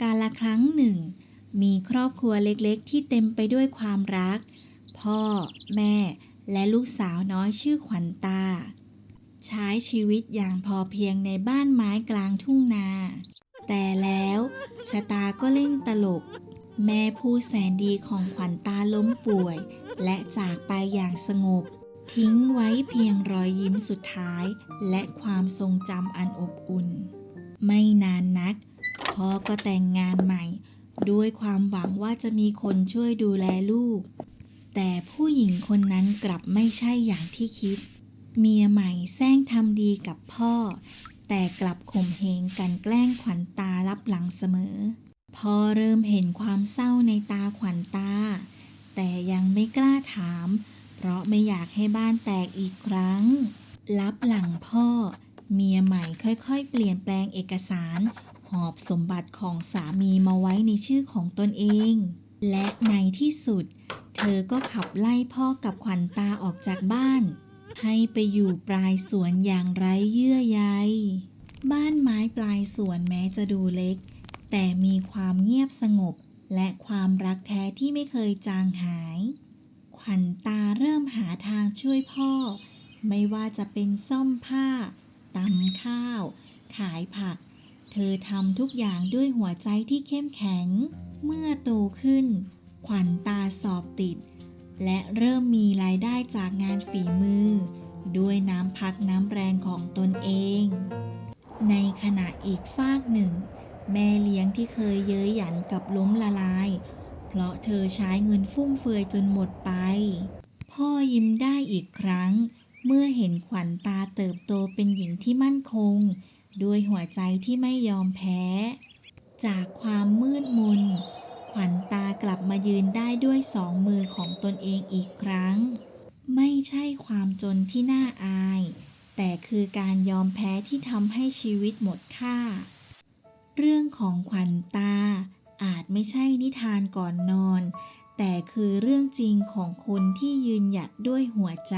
กาลครั้งหนึ่ง มีครอบครัวเล็กๆ ที่เต็มไปด้วยความรัก พ่อ แม่ และลูกสาวน้อยชื่อขวัญตา ใช้ชีวิตอย่างพอเพียงในบ้านไม้กลางทุ่งนา แต่แล้วชะตาก็เล่นตลก แม่ผู้แสนดีของขวัญตาล้มป่วย และจากไปอย่างสงบ ทิ้งไว้เพียงรอยยิ้มสุดท้าย และความทรงจำอันอบอุ่น ไม่นานนัก พ่อก็แต่งงานใหม่ ด้วยความหวังว่าจะมีคนช่วยดูแลลูก แต่ผู้หญิงคนนั้นกลับไม่ใช่อย่างที่คิด เมียใหม่แซงทำดีกับพ่อ แต่กลับข่มเหงกันแกล้งขวัญตารับหลังเสมอ พ่อเริ่มเห็นความเศร้าในตาขวัญตา แต่ยังไม่กล้าถาม เพราะไม่อยากให้บ้านแตกอีกครั้ง รับหลังพ่อเมียใหม่ค่อยๆ เปลี่ยนแปลงเอกสาร อบสมบัติของสามีมาไว้ในชื่อของตนเอง และในที่สุด เธอก็ขับไล่พ่อกับขวัญตาออกจากบ้าน ให้ไปอยู่ปลายสวนอย่างไร้เยื่อใย บ้านไม้ปลายสวนแม้จะดูเล็ก แต่มีความเงียบสงบ และความรักแท้ที่ไม่เคยจางหาย ขวัญตาเริ่มหาทางช่วยพ่อ ไม่ว่าจะเป็นซ่อมผ้าตำข้าว ขายผัก เธอทำทุกอย่างด้วยหัวใจที่เข้มแข็ง เมื่อโตขึ้น ขวัญตาสอบติด และเริ่มมีรายได้จากงานฝีมือ ด้วยน้ำพักน้ำแรงของตนเอง ในขณะอีกฝากหนึ่ง แม่เลี้ยงที่เคยเย้ยหยันกับล้มละลาย เพราะเธอใช้เงินฟุ่มเฟือยจนหมดไป พ่อยิ้มได้อีกครั้ง เมื่อเห็นขวัญตาเติบโตเป็นหญิงที่มั่นคง ด้วยหัวใจที่ไม่ยอมแพ้ จากความมืดมน ขวัญตากลับมายืนได้ด้วยสองมือของตนเองอีกครั้ง ไม่ใช่ความจนที่น่าอาย แต่คือการยอมแพ้ที่ทำให้ชีวิตหมดค่า เรื่องของขวัญตาอาจไม่ใช่นิทานก่อนนอน แต่คือเรื่องจริงของคนที่ยืนหยัดด้วยหัวใจ